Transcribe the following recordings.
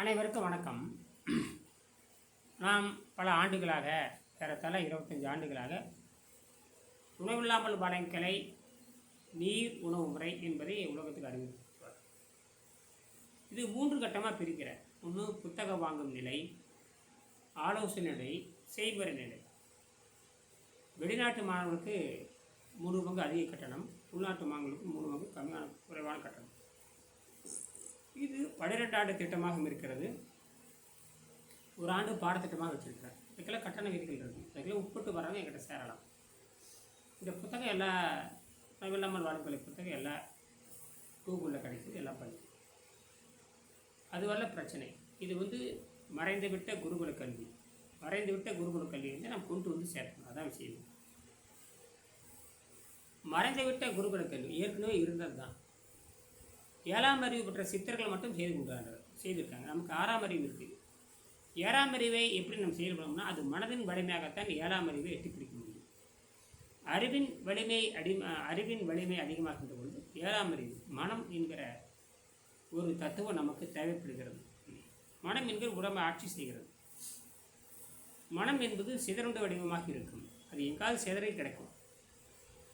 அனைவருக்கும் வணக்கம். நாம் பல ஆண்டுகளாக ஏறத்தாழ இருபத்தஞ்சு ஆண்டுகளாக உணவில்லாமல் வழங்கலை நீர் உணவு முறை என்பதை உலகத்துக்கு அறிவித்திருக்கிறார் இது மூன்று கட்டமாக பிரிக்கிற ஒன்று புத்தகம் வாங்கும் நிலை ஆலோசனை நிலை செய்முறை நிலை. வெளிநாட்டு மாணவர்களுக்கு மூணு பங்கு அதிக கட்டணம் உள்நாட்டு மாணவர்களுக்கு மூணு பங்கு கம்மியான குறைவான கட்டணம். இது பனிரெண்டு ஆண்டு திட்டமாகவும் இருக்கிறது. ஒரு ஆண்டு பாடத்திட்டமாக வச்சிருக்கிறார். இதுக்கெல்லாம் கட்டண விதிகள் இருக்குது இதுக்கெல்லாம் உட்பட்டு வரவங்க என்கிட்ட சேரலாம். இந்த புத்தகம் எல்லா வெள்ளாமல் வாழ்க்கை புத்தகம் எல்லா கூகுளில் கிடைக்குது எல்லாம் படிக்கும் அது வரல பிரச்சனை. இது வந்து மறைந்து விட்ட குருகுல கல்வி. மறைந்து விட்ட குருகுல கல்வி வந்து நம்ம கொண்டு வந்து சேர்க்கணும். அதான் விஷயம். மறைந்து விட்ட குருகுல கல்வி. ஏற்கனவே இருந்தது தான் ஏழாம் அறிவு பெற்ற சித்தர்கள் மட்டும் செய்து கொண்டார்கள் செய்திருக்காங்க. நமக்கு ஆறாம் அறிவு இருக்குது ஏழாம் அறிவை எப்படி நம்ம செயல்படணும்னா அது மனதின் வலிமையாகத்தான் ஏழாம் அறிவை எட்டி பிடிக்க முடியும். அறிவின் வலிமை அடி அறிவின் வலிமை அதிகமாகின்ற பொழுது ஏழாம் அறிவு மனம் என்கிற ஒரு தத்துவம் நமக்கு தேவைப்படுகிறது. மனம் என்கிற உடம்பை ஆட்சி செய்கிறது. மனம் என்பது சிதறுண்ட வடிவமாக இருக்கும். அது எங்காவது சிதறி கிடைக்கும்.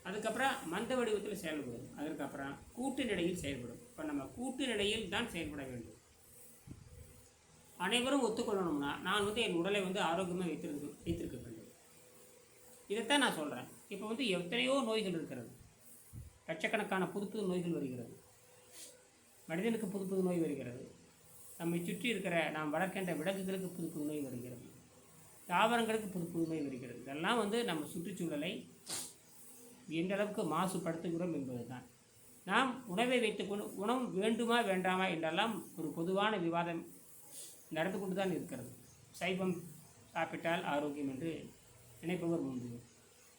அதுக்கப்புறம் மந்த வடிவத்தில் செயல்படும். அதற்கப்புறம் கூட்டு நிலையில் செயல்படும். இப்போ நம்ம கூட்டு நிலையில் தான் செயல்பட வேண்டும். அனைவரும் ஒத்துக்கொள்ளணும்னா நான் வந்து என் உடலை வந்து ஆரோக்கியமாக வைத்திருக்க வைத்திருக்க வேண்டும். இதைத்தான் நான் சொல்கிறேன் இப்போ வந்து எத்தனையோ நோய்கள் இருக்கிறது. லட்சக்கணக்கான புது புது நோய்கள் வருகிறது. மனிதனுக்கு புது புது நோய் வருகிறது. நம்மை சுற்றி இருக்கிற நாம் வளர்க்கின்ற விலங்குகளுக்கு புது புது நோய் வருகிறது. தாவரங்களுக்கு புது புது நோய் வருகிறது. இதெல்லாம் வந்து நம்ம சுற்றுச்சூழலை எந்த அளவுக்கு மாசுபடுத்துகிறோம் என்பதுதான். நாம் உணவை வைத்துக்கொண்டு உணவு வேண்டுமா வேண்டாமா? என்றெல்லாம் ஒரு பொதுவான விவாதம் நடந்து கொண்டு தான் இருக்கிறது. சைவம் சாப்பிட்டால் ஆரோக்கியம் என்று நினைப்பவர் உண்டு.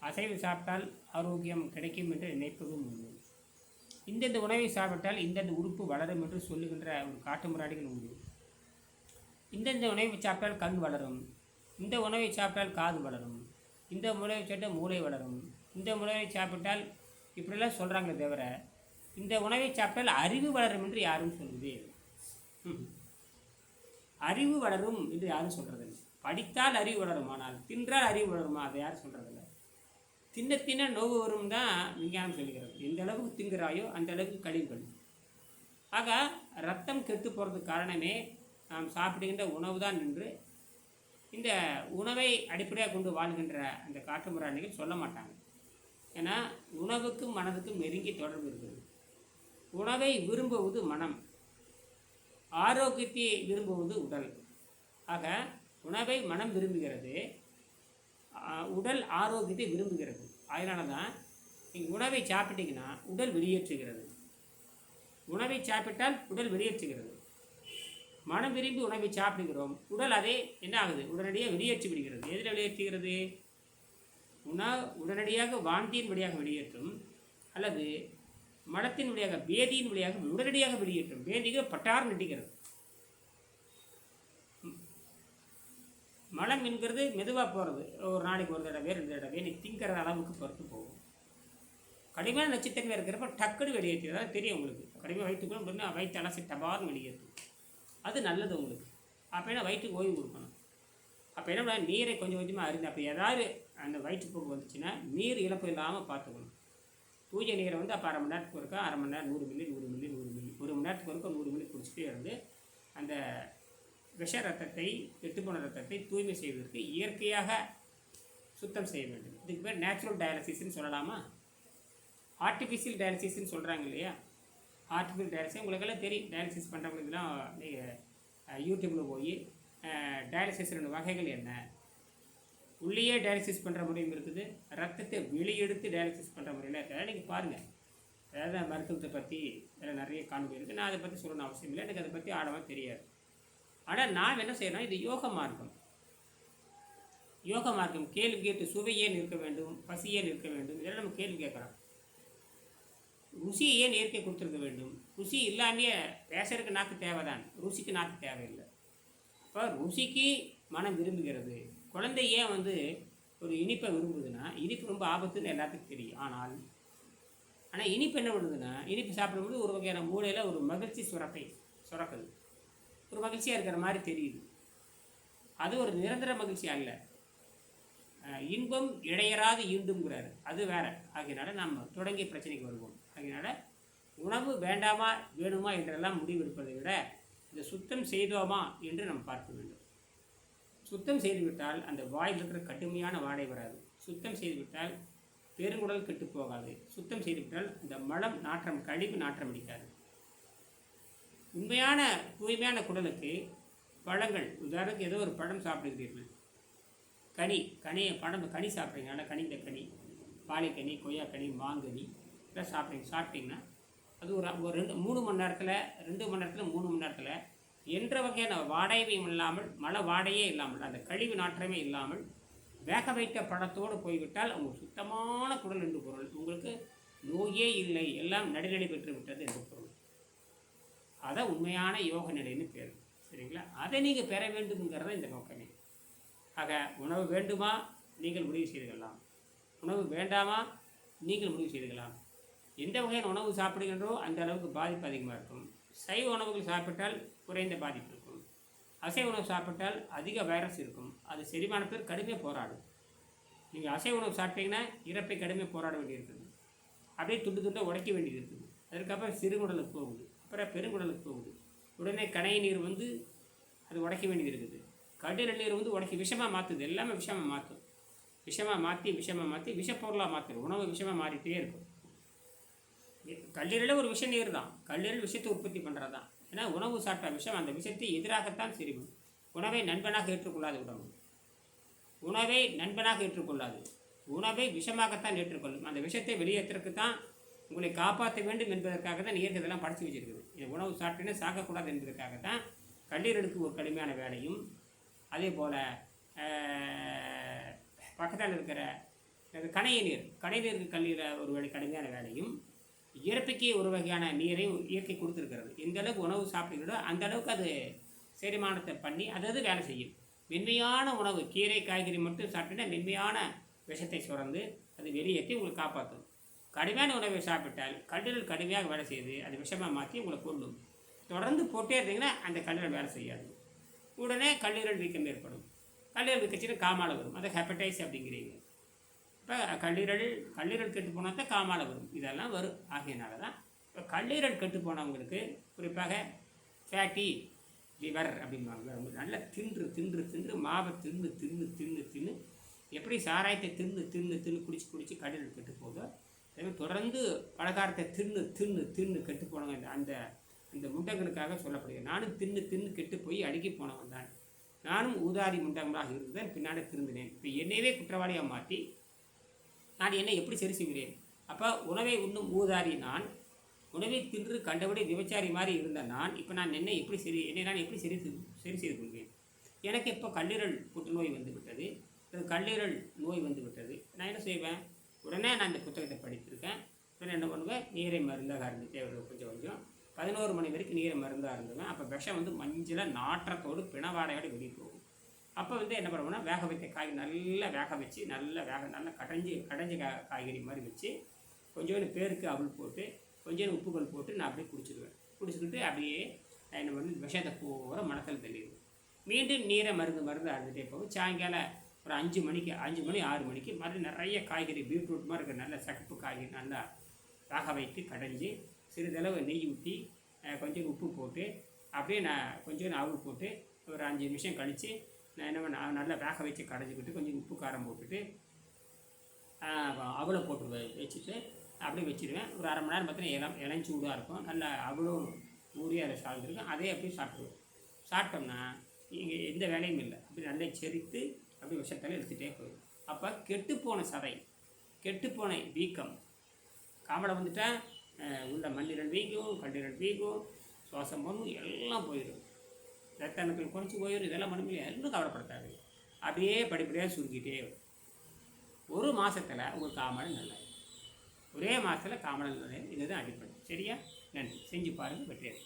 அசைவம் சாப்பிட்டால் ஆரோக்கியம் கிடைக்கும் என்று நினைப்பதும் உண்டு. இந்தந்த உணவை சாப்பிட்டால் இந்தந்த உறுப்பு வளரும் என்று சொல்லுகின்ற ஒரு காட்டுமுறாடிகள் உண்டு. இந்தந்த உணவை சாப்பிட்டால் கண் வளரும். இந்த உணவை சாப்பிட்டால் காது வளரும். இந்த உணவை சாப்பிட்டால் மூளை வளரும். இந்த உணவை சாப்பிட்டால் இப்படிலாம் சொல்கிறாங்களே தவிர இந்த உணவை சாப்பிட்டால் அறிவு வளரும் என்று யாரும் சொல்லுது ம். அறிவு வளரும் என்று யாரும் சொல்கிறதில்லை படித்தால் அறிவு வளரும் ஆனால் தின்றால் அறிவு வளருமா? அதை யாரும் சொல்கிறதில்ல தின்ன தின்ன நோவு வரும் தான் விஞ்ஞானம் சொல்கிறது எந்த அளவுக்கு திங்குறாயோ அந்த அளவுக்கு கழிவுகள் ஆக ரத்தம் கெட்டு போகிறதுக்கு காரணமே நாம் சாப்பிடுகின்ற உணவு தான் என்று இந்த உணவை அடிப்படையாக கொண்டு வாழ்கின்ற அந்த காட்டுமிராணிகள் சொல்ல மாட்டாங்க. ஏன்னா உணவுக்கும் மனதுக்கும் நெருங்கி தொடர்பு இருக்குது. உணவை விரும்புவது மனம். ஆரோக்கியத்தை விரும்புவது உடல். ஆக உணவை மனம் விரும்புகிறது. உடல் ஆரோக்கியத்தை விரும்புகிறது. அதனால தான் நீங்கள் உணவை சாப்பிட்டீங்கன்னா உடல் வெளியேற்றுகிறது. உணவை சாப்பிட்டால் உடல் வெளியேற்றுகிறது. மனம் விரும்பி உணவை சாப்பிடுகிறோம் உடல் அதே என்ன ஆகுது? உடனடியாக வெளியேற்றி விடுகிறது. எதில் வெளியேற்றுகிறது? உணவு உடனடியாக வாந்தியின் வழியாக வெளியேற்றும். அல்லது மடத்தின் வழியாக வேதியின் வழியாக உடனடியாக வெளியேற்றும். பேதிக பட்டார் நட்டிக்கிறது மலம் என்கிறது மெதுவாக போகிறது ஒரு நாளைக்கு ஒரு தடவை ரெண்டு தடவை நீ திங்கிற அளவுக்கு பொறுத்து போகும். கடுமையான நச்சுத்தன்மை இருக்கிறப்ப டக்குன்னு வெளியேற்றி. அதாவது தெரியும் உங்களுக்கு. கடுமையாக வயிற்றுக்குள்ள உடனே வயிற்று அலசி டபார்னு வெளியேற்றும். அது நல்லது உங்களுக்கு. அப்போ வயிற்றுக்கு ஓய்வு கொடுக்கணும். அப்போ என்ன நீரை கொஞ்சம் கொஞ்சமாக அறிந்து அப்போ ஏதாவது அந்த வயிற்றுப்போக்கு வந்துச்சுன்னா நீர் இழப்பு இல்லாமல் பார்த்துக்கணும். பூஜை நீரை வந்து அப்போ அரை மணி நேரத்துக்கு ஒருக்கா அரை மணி நேரம் நூறு மில்லி நூறு மில்லி நூறு மில்லி ஒரு மணி நேரத்துக்கு ஒருக்கா நூறு மில்லி குடிச்சிட்டே இருந்து அந்த விஷ ரத்தத்தை கெட்டுப்போன ரத்தத்தை தூய்மை செய்வதற்கு இயற்கையாக சுத்தம் செய்ய வேண்டும். இதுக்கு பேர் நேச்சுரல் டயாலிசிஸ்ன்னு சொல்லலாமா? ஆர்டிஃபிஷியல் டயாலிசிஸ்ன்னு சொல்கிறாங்க இல்லையா? ஆர்டிஃபிஷியல் டயாலிசிஸ் உங்களுக்கெல்லாம் தெரியும். டயாலிசிஸ் பண்ணுறவங்களுக்குலாம் நீங்கள் யூடியூப்பில் போய் டயாலிசிஸ் ரெண்டு வகைகள் என்ன? உள்ளேயே டயாலிசிஸ் பண்ணுற முறையும் இருக்குது. ரத்தத்தை வெளியெடுத்து டயாலிசிஸ் பண்ணுற முறையில் இருக்கிறதா நீங்கள் பாருங்கள் அதாவது மருத்துவத்தை பற்றி இதில் நிறைய காண்பு இருக்குது நான் அதை பற்றி சொல்லணும் அவசியம் இல்லை. எனக்கு அதை பற்றி ஆழமாக தெரியாது. ஆனால் நான் என்ன செய்யணும் இது யோக மார்க்கம். யோக மார்க்கம் கேள்வி கேட்டு சுவை ஏன் இருக்க வேண்டும் பசி ஏன் இருக்க வேண்டும். இதெல்லாம் நம்ம கேள்வி கேட்குறோம் ருசியை ஏன் இயற்கை கொடுத்துருக்க வேண்டும்? ருசி இல்லாமையே பேசுறதுக்கு நாக்கு தேவைதான். ருசிக்கு நாக்கு தேவையில்லை. இப்போ ருசிக்கு மனம் விரும்புகிறது. குழந்தை ஏன் வந்து ஒரு இனிப்பை விரும்புதுன்னா இனிப்பு ரொம்ப ஆபத்துன்னு எல்லாத்துக்கும் தெரியும். ஆனால் ஆனால் இனிப்பு என்ன பண்ணுதுன்னா இனிப்பு சாப்பிடும்போது ஒரு வகையான மூளையில் ஒரு மகிழ்ச்சி சுரப்பை சுரக்குது. ஒரு மகிழ்ச்சியாக இருக்கிற மாதிரி தெரியுது. அது ஒரு நிரந்தர மகிழ்ச்சி அல்ல. இன்பம் இடையராது ஈண்டுங்கிறாரு அது வேற. ஆகையினால நம்ம தொடங்கிய பிரச்சனைக்கு வருவோம். ஆகையினால உணவு வேண்டாமா வேணுமா என்றெல்லாம் முடிவெடுப்பதை விட இந்த சுத்தம் செய்தோமா என்று நாம் பார்க்க வேண்டும். சுத்தம் செய்துவிட்டால் அந்த வாயில் இருக்கிற கடுமையான வாடை வராது. சுத்தம் செய்துவிட்டால் பெருங்குடல் கெட்டு போகாது. சுத்தம் செய்துவிட்டால் இந்த மலம் நாற்றம் கழிவு நாற்றம் அடிக்காது. உண்மையான தூய்மையான குடலுக்கு பழங்கள் உதாரணத்துக்கு ஏதோ ஒரு பழம் சாப்பிடுகிறீர்கள். கனி கனியை பழம் கனி சாப்பிட்றீங்க. கனி கனிந்த கனி. பாலைக்கனி கொய்யாக்கனி மாங்கனி இதெல்லாம் சாப்பிட்றீங்க. சாப்பிட்டீங்கன்னா அது ஒரு ஒரு ரெண்டு மூணு மணி நேரத்தில் ரெண்டு மணி நேரத்தில் மூணு மணி நேரத்தில் என்ற வகையான வாடகையும் இல்லாமல் மழை வாடையே இல்லாமல் அந்த கழிவு நாற்றமே இல்லாமல் வேக வைத்த பழத்தோடு போய்விட்டால் உங்களுக்கு சுத்தமான குடல் என்று பொருள். உங்களுக்கு நோயே இல்லை எல்லாம் நடுநிலை பெற்று விட்டது என்று பொருள். அதை உண்மையான யோக நிலைன்னு பேர். சரிங்களா? அதை நீங்கள் பெற வேண்டும்ங்கிறத இந்த நோக்கமே. ஆக உணவு வேண்டுமா? நீங்கள் முடிவு செய்துக்கலாம் உணவு வேண்டாமா? நீங்கள் முடிவு செய்துக்கலாம் எந்த வகையான உணவு சாப்பிடுகின்றோ அந்த அளவுக்கு பாதிப்பு அதிகமாக இருக்கும். சைவ உணவுகள் சாப்பிட்டால் குறைந்த பாதிப்பு இருக்கும். அசைவ உணவு சாப்பிட்டால் அதிக வைரஸ் இருக்கும். அது செரிமான பேர் கடுமையாக போராடும். நீங்கள் அசைவ உணவு சாப்பிட்டீங்கன்னா இறப்பை கடுமையாக போராட வேண்டியிருக்குது. அப்படியே துண்டு துண்டாக உடைக்க வேண்டியது இருக்குது அதுக்கப்புறம் சிறுகுடலுக்கு போகுது. அப்புறம் பெருங்குடலுக்கு போகுது. உடனே கனை நீர் வந்து அது உடைக்க வேண்டியது இருக்குது கடில நீர் வந்து உடைக்க விஷமாக மாற்றுது எல்லாமே விஷமாக மாற்றும் விஷமாக மாற்றி விஷமாக மாற்றி விஷப்பொருளாக மாற்றுது உணவு விஷமாக மாறிட்டே இருக்கும். கல்லீரலில் ஒரு விஷ நீர் தான். கல்லீரல் விஷத்தை உற்பத்தி பண்ணுறது தான் ஏன்னா உணவு சாப்பிட்ட விஷம் அந்த விஷத்தை எதிராகத்தான் செரிவும் உணவை நண்பனாக ஏற்றுக்கொள்ளாது உடம்பு உணவை நண்பனாக ஏற்றுக்கொள்ளாது. உணவை விஷமாகத்தான் ஏற்றுக்கொள்ளும். அந்த விஷத்தை வெளியேற்றுறதுக்கு தான் உங்களை காப்பாற்ற வேண்டும் என்பதற்காக தான் இயற்கை இதெல்லாம் படைச்சு வச்சிருக்குது. இந்த உணவு சாப்பிட்டுன்னு சாகக்கூடாது என்பதற்காக தான் கல்லீரலுக்கு ஒரு கடுமையான வேலையும் அதே போல் பக்கத்தில் இருக்கிற கணைய நீர். கணை நீருக்கு கல்லீரல் ஒரு வேலை கடுமையான வேலையும் இயற்கைக்கு ஒரு வகையான நீரை இயற்கை கொடுத்துருக்கிறது. எந்த அளவுக்கு உணவு சாப்பிடுகிறதோ அந்த அளவுக்கு அது செரிமானத்தை பண்ணி அதாவது வேலை செய்யும். மென்மையான உணவு கீரை காய்கறி மட்டும் சாப்பிட்டா மென்மையான விஷத்தை சுரந்து அது வெளியேற்றி உங்களை காப்பாற்றும். கடுமையான உணவை சாப்பிட்டால் கல்லீரல் கடுமையாக வேலை செய்யுது அது விஷமாக மாற்றி உங்களை கொள்ளும் தொடர்ந்து போட்டே இருந்தீங்கன்னா அந்த கல்லீரல் வேலை செய்யாது. உடனே கல்லீரல் வீக்கம் ஏற்படும். கல்லீரல் வீக்கச்சின்னு காமால வரும். அதை ஹெப்படைஸ் அப்படிங்கிறீங்க. இப்போ கல்லீரல் கல்லீரல் கெட்டு போனால் தான் காமால் வரும். இதெல்லாம் வரும். ஆகையினால தான் இப்போ கல்லீரல் கெட்டு போனவங்களுக்கு குறிப்பாக ஃபேட்டி லிவர் அப்படிம்பாங்க. அவங்க நல்லா தின்று தின்று தின்று மாவை தின்னு தின்னு தின்னு தின்னு எப்படி சாராயத்தை தின்னு தின்னு தின்னு குடிச்சு குடிச்சு கல்லீரல் கெட்டு போதோ அதேமாதிரி தொடர்ந்து பலகாரத்தை தின்னு தின்னு தின்னு கெட்டு போனவங்க இந்த- அந்த அந்த முண்டங்களுக்காக சொல்லப்படுகிறது. நானும் தின்னு தின்னு கெட்டு போய் அடுக்கி போனவன் தான். நானும் ஊதாரி முண்டங்களாக இருந்தேன் பின்னாடி திருந்தினேன் இப்போ என்னையவே குற்றவாளியாக மாற்றி நான் என்னை எப்படி சரி செய்கிறேன்? அப்போ உணவை உண்ணும் ஊதாரி நான். உணவை தின்று கண்டபடி விபச்சாரி மாதிரி இருந்த நான். இப்போ நான் என்னை எப்படி சரி என்னை நான் எப்படி சரி சரி செய்து கொள்வேன்? எனக்கு இப்போ கல்லீரல் புற்றுநோய் வந்துவிட்டது. கல்லீரல் நோய் வந்து விட்டது நான் என்ன செய்வேன்? உடனே நான் இந்த புத்தகத்தை படித்திருக்கேன். உடனே என்ன பண்ணுவேன்? நீரை மருந்தாக இருந்துச்சு கொஞ்சம் கொஞ்சம். பதினோரு மணி வரைக்கும் நீரை மருந்தாக இருந்துவேன் அப்போ விஷம் வந்து மஞ்சளை நாற்றத்தோடு பிணவாடையோடு வெளியே போகும். அப்போ வந்து என்ன பண்ணுவோம்னா வேக வைத்த காய் நல்லா வேக வச்சு நல்லா வேக நல்லா கடைஞ்சி கடைஞ்சி கா காய்கறி மாதிரி வச்சு கொஞ்சோண்டு பேருக்கு அவள் போட்டு கொஞ்சோண்டு உப்புகள் போட்டு நான் அப்படியே குடிச்சிடுவேன். குடிச்சுக்கிட்டு அப்படியே என்ன பண்ணி விஷத்தை பூரா மனத்தில் தள்ளிடுவேன். மீண்டும் நீரை மருந்து மருந்து அறுந்துட்டே போகும். சாயங்காலம் ஒரு அஞ்சு மணிக்கு அஞ்சு மணி ஆறு மணிக்கு மறுபடியும் நிறைய காய்கறி பீட்ரூட் மாதிரி இருக்கிற நல்ல சகப்பு காய்கறி நல்லா வேக வைத்து கடைஞ்சி சிறிதளவு நெய் ஊற்றி கொஞ்சம் உப்பு போட்டு அப்படியே நான் கொஞ்சம் அவள் போட்டு ஒரு அஞ்சு நிமிஷம் கழித்து நான் என்ன பண்ண நல்லா வேக வச்சு கடைஞ்சிக்கிட்டு கொஞ்சம் உப்பு காரம் போட்டுட்டு அவளை போட்டு வச்சுட்டு அப்படியே வச்சிருவேன். ஒரு அரை மணி நேரம் பார்த்தீங்கன்னா இளம் இளஞ்சூடாக இருக்கும். நல்லா அவ்வளோ ஊறி அதை சார்ந்திருக்கும் அதே அப்படியே சாப்பிடுவேன் சாப்பிட்டோம்னா இங்கே எந்த வேலையும் இல்லை. அப்படி நல்லா செரித்து அப்படியே விஷத்தால எடுத்துகிட்டே போயிடும். அப்போ கெட்டுப்போன சதை கெட்டுப்போன வீக்கம் காமலை வந்துட்டால் அஹ், உள்ள ரெண்டு வீக்கும் கல்லீரல் வீக்கும் சுவாசம் போகணும் எல்லாம் போயிடும். ரத்த அணுக்கள் குறைச்சி போயிடும் இதெல்லாம் பண்ண முடியாது எல்லாம் கவலைப்படுத்தாது அப்படியே படிப்படியாக சுருக்கிட்டே வரும். ஒரு மாதத்தில் உங்களுக்கு காமலை நல்லா ஒரே மாதத்தில் காமலை நல்லா இதுதான் அடிப்படை. சரியா? நன்றி. செஞ்சு பாருங்கள் வெற்றியாக